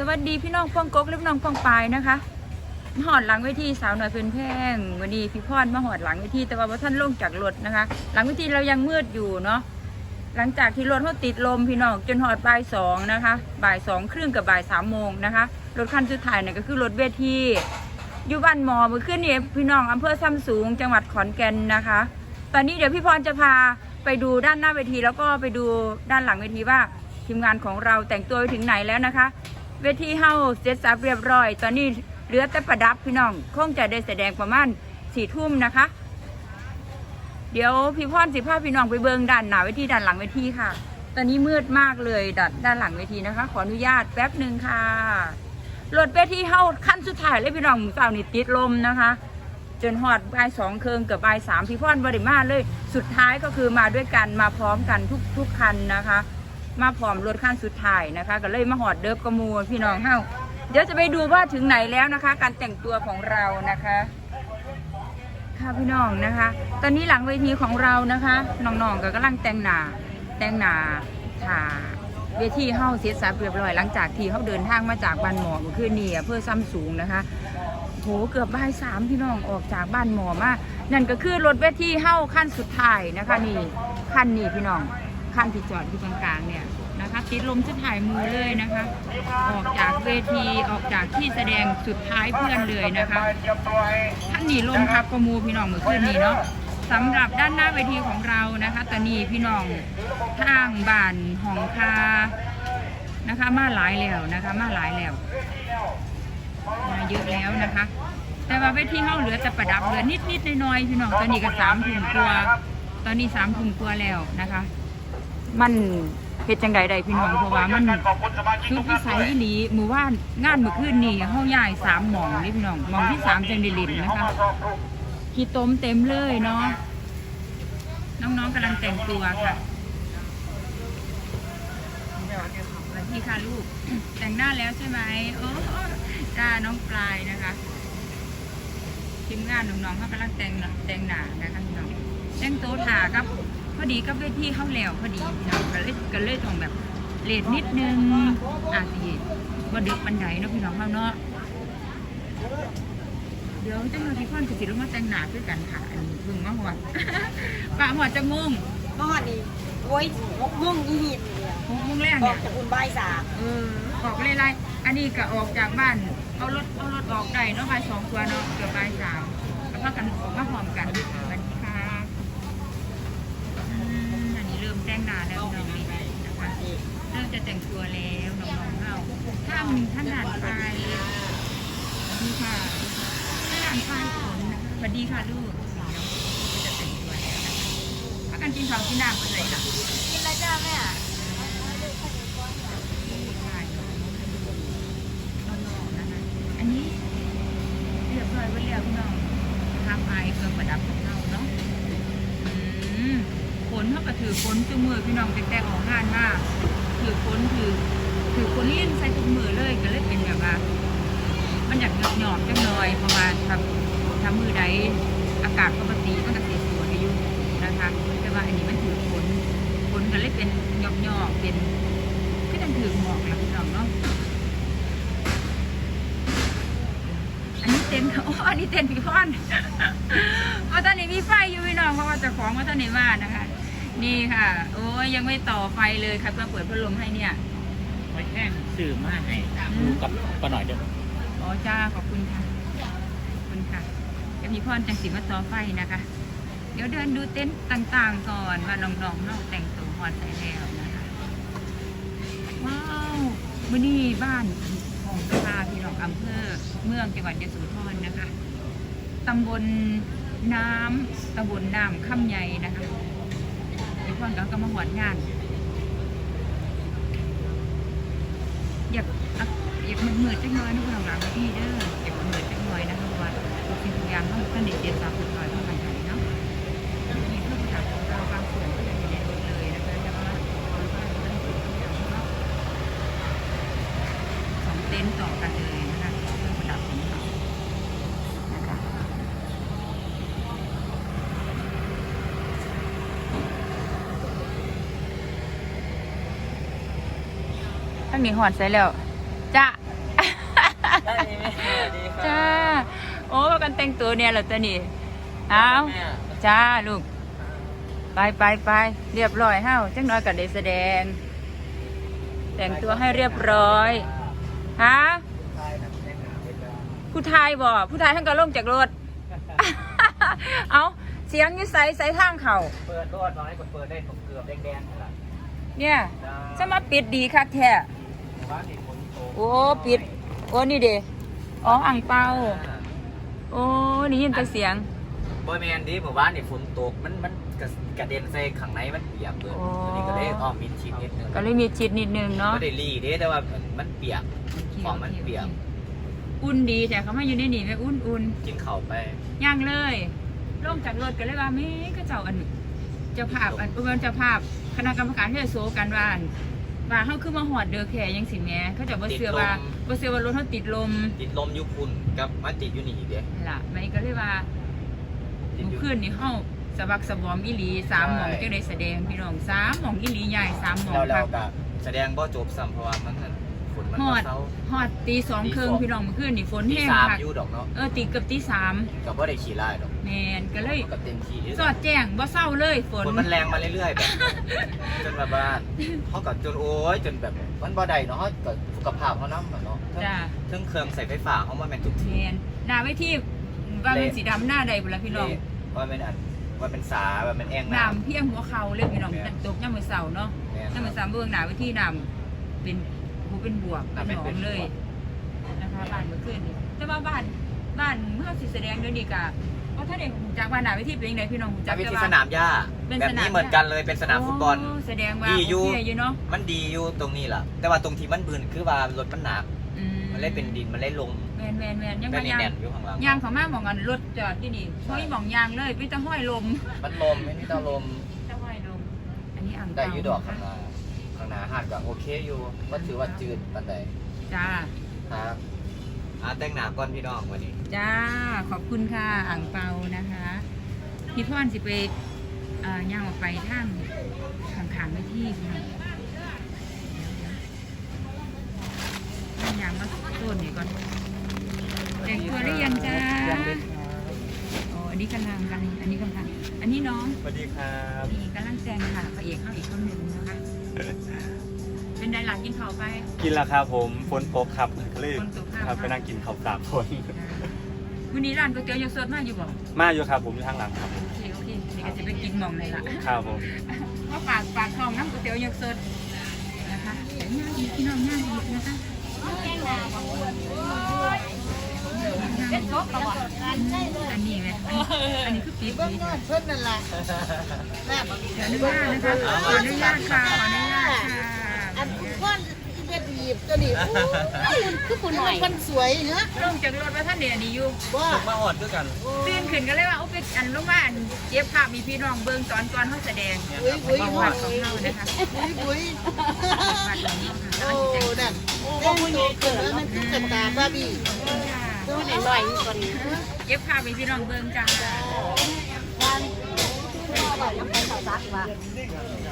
สวัสดีพี่น้องฟองกกและพี่น้องฟองปายนะคะมาหอดหลังเวทีสาวหน่อยเพื่นแพงวันนี้พี่พรมาหอดหลังเวทีแต่ว่าท่านลงจากรถนะคะ หลังเวทีเรายังมืดอยู่เนาะหลังจากที่รถเขาติดลมพี่น้องจนหอดบ่ายสองนะคะบ่ายสองครึ่งกับบ่ายสามโมงนะคะรถคันสุดท้ายเนี่ยก็คือรถเวทีอยู่บ้านหมอเมื่อคืนนี้พี่น้องอำเภอซ้ำสูง จังหวัดขอนแก่นนะคะ ตอนนี้เดี๋ยวพี่พรจะพาไปดูด้านหน้าเวทีแล้วก็ไปดูด้านหลังเวทีว่าทีมงานของเราแต่งตัวไปถึงไหนแล้วนะคะ เวทีเฮาเสร็จสับเรียบร้อย ตอนนี้เหลือแต่ประดับพี่น้อง คงจะได้แสดงประมาณสี่ทุ่มนะคะ เดี๋ยวพี่พรสิพาพพี่น้องไปเบิงด้านหน้าเวทีด้านหลังเวทีค่ะ ตอนนี้มืดมากเลยด้านด้านหลังเวทีนะคะ ขออนุญาตแป๊บหนึ่งค่ะรถเวทีเฮาขั้นสุดท้ายเลยพี่น้องหมูสาวนี่ติดลมนะคะ จนหอดบ่ายสองเคิงเกือบบ่ายสามพี่พรบริมาเลย สุดท้ายก็คือมาด้วยกันมาพร้อมกันทุกทุกคันนะคะ มาพร้อมรถคันสุดท้ายนะคะ ก็เลยมาหอดเดิบกระมูลพี่น้องเฮาเดี๋ยวจะไปดูว่าถึงไหนแล้วนะคะ การแต่งตัวของเรานะคะ ค่ะพี่น้องนะคะ ตอนนี้หลังเวทีของเรานะคะน้องๆก็กำลังแต่งหน้าแต่งหน้าถ่าเวทีเฮาเสียสับเรียบร้อยหลังจากที่เขาเดินทางมาจากบ้านหมอเมื่อคืนนี้เพื่อซ้ำสูงนะคะโหเกือบบ่ายสามพี่น้องออกจากบ้านหมอมานั่นก็คือรถเวทีเฮ้าขั้นสุดท้ายนะคะนี่ขั้นนี้พี่น้อง ขั้นที่จอดอยู่กลางๆเนี่ยนะคะติดลมจะถ่ายมือเลยนะคะ ออกจากเวทีออกจากที่แสดงสุดท้ายเพื่อนเลยนะคะท่านนี่ลมพับประมูพี่น้องเมื่อคืนนี้เนาะสำหรับด้านหน้าเวทีของเรานะคะตอนนี้พี่น้องทางบ้านหองคานะคะ มาหลายแล้วนะคะมาหลายแล้วมาเยอะแล้วนะคะ แต่ว่าเวทีเฮาเหลือแต่ประดับเหลือนิดๆน้อยๆพี่น้องตอนนี้ก็สามถุงตัว ตอนนี้สามถุงตัวแล้วนะคะ มันเฮ็ดจังใดใดพี่น้องเพราะว่ามันชุดวิสัยอีหลีมือว่านงานเมื่อคืนนี่เฮาย้ายสามหมองนี่พี่น้องหม่องที่สามจังได้เลินนะคะขี้ต้มเต็มเลยเนาะน้องๆกำลังแต่งตัวค่ะสวัสดีค่ะลูกแต่งหน้าแล้วใช่ไหมโอ้จ้าน้องปลายนะคะทีมงานน้องๆเขากำลังแต่งแต่งหน้านะคะพี่น้องแต่งโต๊ะถากับ พอดีกับเวทีเข้าแล้วพอดีพี่น้องก็เลยก็เลยต้องแบบเลทนิดนึงอาสิว่าดึกปันไดเนาะพี่น้องเขาเนาะเดี๋ยวเจ้าหน้าที่พ่อนจะสิลงมาแต่งหน้าด้วยกันค่ะอันนี้เพึ่งมาหอดป้าหอดจะงงมอดนี่โอ้ยหกโม่วงยี่หิบเนี่ยหกโมงแรกออเนี่กยจากคุณบ่ายสามเออออกเลยไรอันนี้ก็ออกจากบ้าน เอารถเอารถออกได้เนาะบ่ายสองตัวเนาะเกือบบ่ายสามแล้วก็กันออกมาพร้อมกันสวัสดีค่ะอืมอันนี้เริ่มแต่งหน้าแล้วน้องนี่นะคะเริ่ม จะแต่งตัวแล้วน้องๆเราถ้ามีท่านด่านไปนี่ค่ะท่านด่านไปฝนนะคะสวัสดีค่ะลูกน้องจะแต่งตัวแล้วนะคะพักกันกินข้าวกินน้ำกันเลยค่ะกินแล้วจ้าแม่อันนี้เรียบร้อยไว้แล้วพี่น้องทำไอเครื่องประดับของเราเนาะอืมฝนเขาก็ถือฝนจุ่มือพี่น้องแต่แต่ออกงานมาก ถือฝนลิ้นใส่ทุกมือเลยก็เลยเป็นแบบว่า มันอยากหยอบหยอบจังหน่อยเพราะว่าทำทำมือใดอากาศปกติมันก็เสียสวยอยู่นะคะ แต่ว่าอันนี้มันถือฝนฝนก็เลยเป็นหยอบหยอบเป็นก็ยังถือหมอกแล้วพี่น้องเนาะอันนี้เต็นโอ้อันนี้เต็นพี่พอนเพราะตอนนี้มีไฟอยู่พี่น้องเพราะว่าจะของว่าตอนนี้มานะคะนี่ค่ะ โอ้ยยังไม่ต่อไฟเลยครับเพื่อเปิดพัดลมให้เนี่ย ไว้แห้งสื่อมาให้ดูกับปะหน่อยเด้ออ๋อจ้าขอบคุณค่ะขอบคุณค่ะจะมีพรจังสีมาต่อไฟนะคะ เดี๋ยวเดินดูเต็นท์ต่างๆก่อนว่าน้องๆเนาแต่งตัวฮอดใส่แล้วนะคะว้าวมื่อนี้บ้านของคาพี่น้องอำเภอเมืองจังหวัดยโสธรนะคะตำบลน้ำตำบลน้ำค่ำใหญ่นะคะพี่พ่อนก็มาหอดงาน อยาก อะอยากมืดๆจังเลยนะคุณหลังๆพี่เด้ออยากมืดๆจังเลยนะคะเพราะว่าทุกสิ่งทุกอย่างต้องสนิทเดียสาวสุดท้ายต้องกันใจเนาะมีเครื่องประดับของเราบางส่วนก็ยังอยู่ในรถเลยนะคะแต่ว่าเราก็ต้องติดทุกอย่างเนาะสองเต็นท์ต่อกันเลยนะคะเครื่องประดับของเรานะคะทั้งนี้หอดใส่แล้ว จ้าได้ไหมสวัสดีครับจ้า โอ้กันแต่งตัวเนี่ยเหรอจ้านี่เอาแม่จ้าลูก ไปไปไปเรียบร้อยเฮ้าจังน้อยกันได้แสดง แต่งตัวให้เรียบร้อยฮะผู้ชายบ่ผู้ชายทั้งก็ลงจากรถ เอาเสียงอยี่ใสใสทางเขาเปิดรถน้อยกดเปิดได้ผมเกือบแดงๆนี่แหละเนี่ยจะมาปิดดีคักแท้บ้านนี่ฝนตก โอ้ปิด โอ้นี่เด้อ๋ออ่างเปาโอ้นี่ยินแต่เสียงบอยแมนดิหมู่บ้านนี่ฝนตกมันมันกระกระเด็นใส่ข้างในมันเปียกเบิดโอ้ตัวนี้ก็เลยอ้อมมิดชิดนิดนึงก็เลยมีจิตนิดนึงเนาะก็ได้รีเด้แต่ว่ามันเปียกของมันเปียก อุ่นดีแต่เขามาอยู่ในนี่แม่อุ่นอุ่นกินเข่าวไปย่างเลยลงจากรถก็เลยว่าแม่ก็เจ้าอันเจ้าภาพอันอุบลเจ้าภาพคณะกรรมการที่จะโซกันว่าอัน ว่าเฮาคือมาหอดเด้อแค่ยังสิแหม่เขาเจะบ่เชื่อว่าบ่เชื่อว่ารถเฮาติดลมติดลมอยุคุณกับมาติดอยู่นี่อีกเด้ล่ะแม่ก็เลยว่าติดอเมื่ยู่อคืนนี่เฮาสะบักสะบอมอีหลีสามหม่องใช่ จังได้แสดงพี่น้องสามหม่องอีหลีใหญ่สามหม่องเราคเรารับก็แสดงบ่จบซ้ำเพราะว่ามันนั่นฝ นมันฮอก็ดเศร้าฮอดตีสองตีครึ่งสองพี่น้องเมื่อคืนนี่ฝนที่แห้งสามคักอยู่ดอกเนาะเออตีเกือบตีสามกับว่าได้ขี่ไล่ดอกแม่นก็เลยมันก็เต็มที่สอดแจ้งบ่เศร้าเลยฝนฝนมันแรงมาเรื่อยๆแบบ จนแบบว่าเขาก็จนโอ้ยจนแบบมันบ่ได้เนาะเขาก็สุขภาพเขานำเนาะทั้งจ้าทั้งเครื่องใส่ไฟฟ้าเขามาแม่นทุกแมทีนหน้าไว้ที่ว่าเป็นสีดำหน้าใดบุละพี่น้องว่าเป็นอันว่าเป็นสาว่าเป็นแอ่งน้ำน้ำเพียงหัวเข่าเลยพี่น้องแม่นแต่ตกย่ำมือเสาเนาะแม่นย่ำมือเสาเบื้องหน้าไว้ที่น้ำเป็นหู เป็นบวกเป็นหนองเลยนะคะบ้านเมื่อคืนนี่แต่ว่าบ้านบ้านเมื่อสิแสดงเดี๋ยวนี้กะเพราะถ้าเด็กหูจักบ้านหน้าไว้ที่เป็นยังไงพี่น้องหูจัจากกวิแต่ธีว่า สนามหญ้าเป็นแบบสนามนี้เหมือนกันเลยเป็นสนามฟุตบอลโแสดงว่าดีโออยู่เคอยู่เนาะมันดีอยู่ตรงนี้แหละแต่ว่าตรงที่มันบืนคือว่ารถมันหนักอืมันเลยเป็นดินมันเลยลงแมนแมนแมนยังก็มานี่ยางแน่นอยู่ข้างหลังยางเขามาหมองกันรถจอดที่นี่ห้อยหมองยางเลยพี่จะห้อยลมมันลมไม่มีตาลม จะห้อยลมอันนี้อ่างได้เปาอยู่ดอกนะข้างหคะน้าข้าง หน้าหาดก็โอเคอยู่ก็ถือว่าจืดปันใดจ้า ครับอ่าแต่งหน้าก่อนพี่น้องวันนี้ จ้า ขอบคุณค่ะ อ่างเปานะคะ พี่พ่อนสิไปเอ่อย่างออกไปทางขังขังๆไว้ที่ค่ะเอายางมาต้นนี่ก่อน แต่งตัวหรือยังจ้าโอ้อันนี้กำลังกัน อันนี้กำลัง อันนี้น้อง สวัสดีครับ นี่กำลังแซงค่ะพระเอกเข้าอีกเข้าหนึ่งนะคะ เป็นไดหลังกินข้าวไป กินแล้วครับผมฝนตกครับก็เลยฝนตกครับ ครับไปนั่งกินข้าวสามคน วันนี้ร้านก๋วยเตี๋ยวยกสดมาอยู่บ่มาอยู่ครับผมอยู่ทางหลังครับผมโอเคโอเคนี่ก็จะไปกินหม่องเลยล่ะครับผมมาฝากฝากทองน้ำก๋วยเตี๋ยวยกสดนะคะเดี๋ยวย่างอีกพี่น้องย่างอีกนะคะเป็นครบแล้วบ่อันนี้ไหมอันนี้คือปี๊บเบิ่งดียอดเพิ่นนั่นล่ะแม่ขออนุญาตนะคะขออนุญาตค่ะขออนุญาตค่ะ อันคุณพ่อนอีเวทหยิบตัวนี้อู้ยคือคุณหน่อยมันสวยเนอะลงจากรถมาท่านเดียวนี้อยู่ว่ามาหอดด้วยกันตื่นขึ้นก็เลยว่าโอ้ไปอันลงมาอันเย็บภาพมีพี่น้องเบิ่งตอนก่อนเขาแสดงอุ้ยอุ้ยประอุ้วัยติของเรานะคะอุ้ยวัดของเราค่ะโอ้นั่นเต้นโตเกิดแล้วมันคือกันตาบ้าบี้ตัวไหนลอยอยู่ก่อนเย็บภาพมีพี่น้องเบิ่งจ้า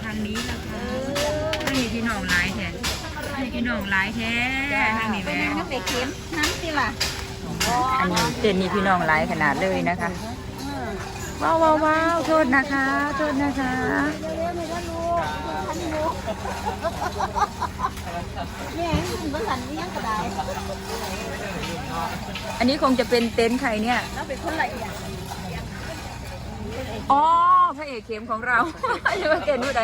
ทางนี้นะคะทางนี้พี่น้องหลายแท้ทางนี้พี่น้องหลายแท้ทางนี้แม่น้ำไปเค็มน้ำสิล่ะอันนี้เจนนี้พี่น้องหลายขนาดเลยนะคะว้าวว้าวว้าวโทษนะคะ โทษนะคะแม่มันบ่ทันนี่ยังก็ได้อันนี้คงจะเป็นเต็นท์ใครเนี่ยแล้วเป็นคนละเอียดอ๋อ พระเอกเข็มของเราจะมาเต็นท์ผู้ใด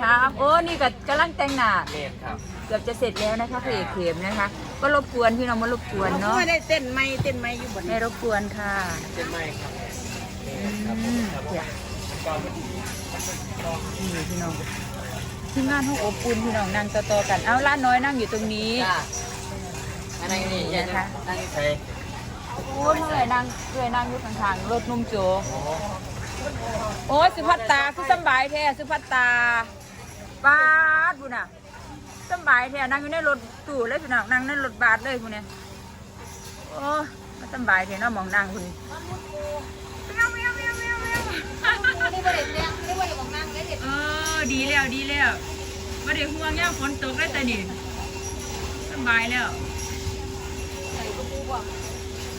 ครับโอ้นี่ก็กำลังแต่งหน้าเมธครับเกือบจะเสร็จแล้วนะคะพระเอกเข็มนะคะ ก็รบกวนพี่น้องมารบกวนเนาะไม่ได้เต้นไม่เต้นไม่อยู่บนไม่รบกวนค่ะเป็นไม้ครับอืมจ้ะนี่พี่น้องทีมงานห้องอบอุ่นพี่น้องนั่งต่อๆกันเอาล้านน้อยนั่งอยู่ตรงนี้จ้าอันนี้นี่นี่นะคะนั่งใส่โอ้ยเมื่อยนั่งเมื่อยนั่งอยู่ข้างๆรถนุ่มโจ โอ้ยสุภัตตาคือสบายแท้สุภัตตาบาดบุญน่ะสบายแท้นั่งอยู่ในรถตู้เลยพี่น้องนั่งในรถบาสเลยพวกเนี้ยโอ้มาสบายแท้เนาะมองนั่งคุณเออดีแล้วดีแล้วไม่ได้ห่วงย่างฝนตกได้แต่นี่สบายแล้วเ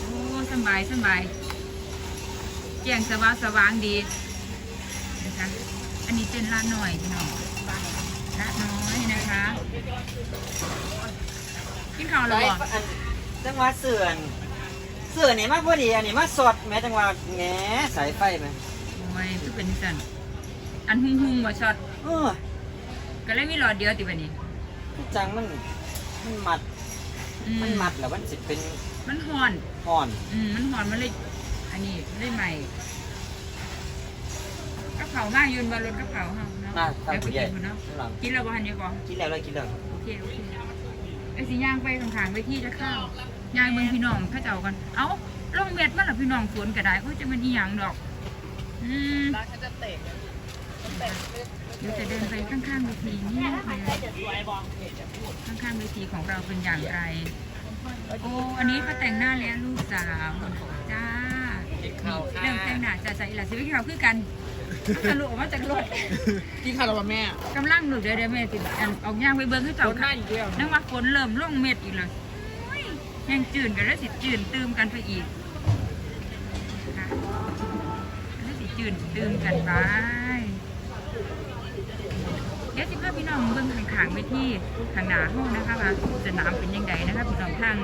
โอ้สบายสบาย แจ้งสว่างสว่างดีนะคะอันนี้เป็นร้านหน่อยพี่น้องร้านน้อยนะคะกินข้าวแล้วบ่จังหวะเสื่อนเสื่อนนี่มาพอดีอันนี้มาสดแม้จังหวะแหงสายไฟไหมโอ้ยคือเป็นสันอันหุ่งหุ่งๆบ่ช็อตเออก็เลยมีหลอดเดียวติบัดนี้คือจังมันมันมัดอืมันมัดแล้วมันสิเป็น มันห่อนห่อน อืมมันหอนมันเลย อันนี้ได้ใหม่กระเพรามายืนบนรถกระเพราเฮาเนาะน่าทำเดี๋ยวไปผู้ใหญ่กินพุ่นเนาะข้างหลังกินแล้วบ่ทันเดี๋ยวบ่กินแล้วเลยกินแล้วโอเคโอเคไอ้สิย่างไปข้างๆไปที่จะเข้าย่างเบิ่งพี่น้องเขาเจ้ากันเอ้าลงเม็ดมันล่ะพี่น้องฝนก็ได้โอ้ยจะมันอีหยังดอก อืมเดี๋ยวจะเดินไปข้างๆเวทีนี่เลยข้างๆเวทีของเราเป็นอย่างไร โอ้ อันนี้เขาแต่งหน้าแล้วลูกสาวจ้า เรื่องแต่งหน้าจะใส่หลักสิวิเขาคือกันทะลุออกมาจากรถกินข้าวแล้วแม่กำลังหลุดเดี๋ยวเดี๋ยวแม่ติดอันออกย่างไปเบิ้งให้เจ้าค่ะนั่งว่าฝนเริ่มลงเม็ดอีกแล้วโอ้ยยังจืดกันแล้วสิจืดตืมกันไปอีกค่ะแล้วสิจืดตืมกันไปเดี๋ยวสิพาพี่น้องเบิ้งข้างๆไปที่ทางหนาห้องนะคะว่าสนามเป็นยังไงนะคะพี่น้องทาง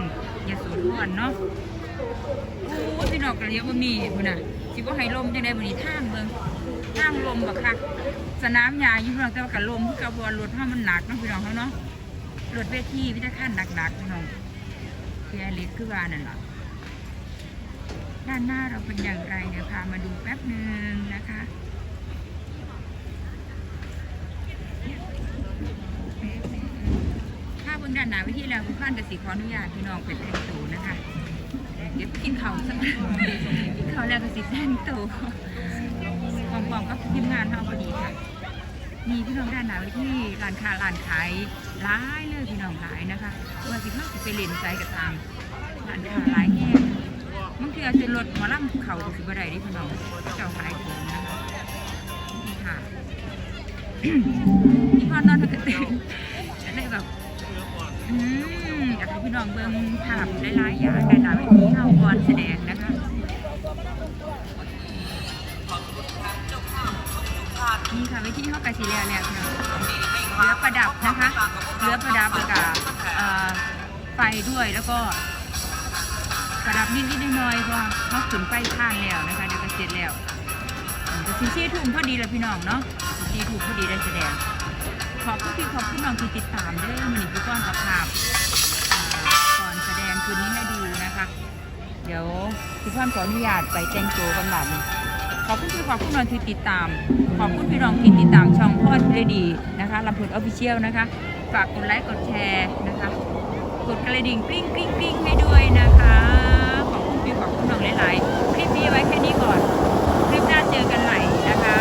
ยโสธรเนาะโอ้พี่น้องกระเลียวบ่มีพุ่นน่ะสิบ่ให้ลมจังได๋บ่นี้ทางเบิ่งทางลมบักคักสนามหญ้าอยู่พี่น้องแต่ว่ากับลมคือกระบวนรถเฮามันหนักเนาะพี่น้องเขาเนาะรถเวทีวิทยาคันหนักๆพี่น้องแคเล็กคือว่านั่นล่ะด้านหน้าเราเป็นอย่างไรเดี๋ยวพามาดูแป๊บหนึ่งนะคะถ้าเบื้องด้านหน้าวิธีแล้วคุณพ่านกสิขออนุญาตพี่น้องเป็นแต่งตัวนะคะ เดี๋ยวกินเขาสักหน่อยกินข้าแล้วก็สิแต่งตัวปอมก็ทีมงานเฮาพอดีค่ะ มีพี่น้องด้านหน้าไว้ที่ร้านค้าร้านขายร้ายเลยพี่น้องหลายนะคะว่าสิเขาสิไปเล่นใจกับทางร้านค้าหลายแง่บางทีอาจจะรถหมาล่ำเขาก็สิบ่ได้ดิพี่น้องเจ้าขายของนะคะนี่ค่ะพี่พ่อนอนปกติจะได้แบบอืม อยากให้พี่น้องเบิ่งภาพหลายๆอย่างด้านหน้าเวทีเฮาก่อนแสดงนะคะนี่ค่ะว้ที่ห้องกาซิเลียแล้วค่ะเรือประดับนะคะเรือประดับกับไฟด้วยแล้วก็ประดับนิดๆหน่อยๆเพราะว่าเขาขึ้นไฟข้างแล้วนะคะเดี๋ยวก็เสร็จแล้วอืมก็สิซี่ทุ่มพอดีเลยพี่น้องเนาะสิซี่ทุ่มพอดีได้แสดงขอบคุณพี่ขอบคุณน้องที่ติดตามด้อมันนี่ก้อนกับภาพ่านขออนุญาตไปแต่งตัวกันแบบนี้ขอบคุณที่ขอบคุณน้องที่ติดตาม ขอบคุณพี่น้องที่ติดตามช่องพ่อเรดีนะคะลำพูนออฟฟิเชียลนะคะ ฝากกดไลค์กดแชร์นะคะ กดกระดิ่งกริ๊งกริ๊งกริ๊งให้ด้วยนะคะ ขอบคุณพี่ขอบคุณน้องหลาย ๆ คลิปนี้ไว้แค่นี้ก่อน คลิปหน้าเจอกันใหม่นะคะ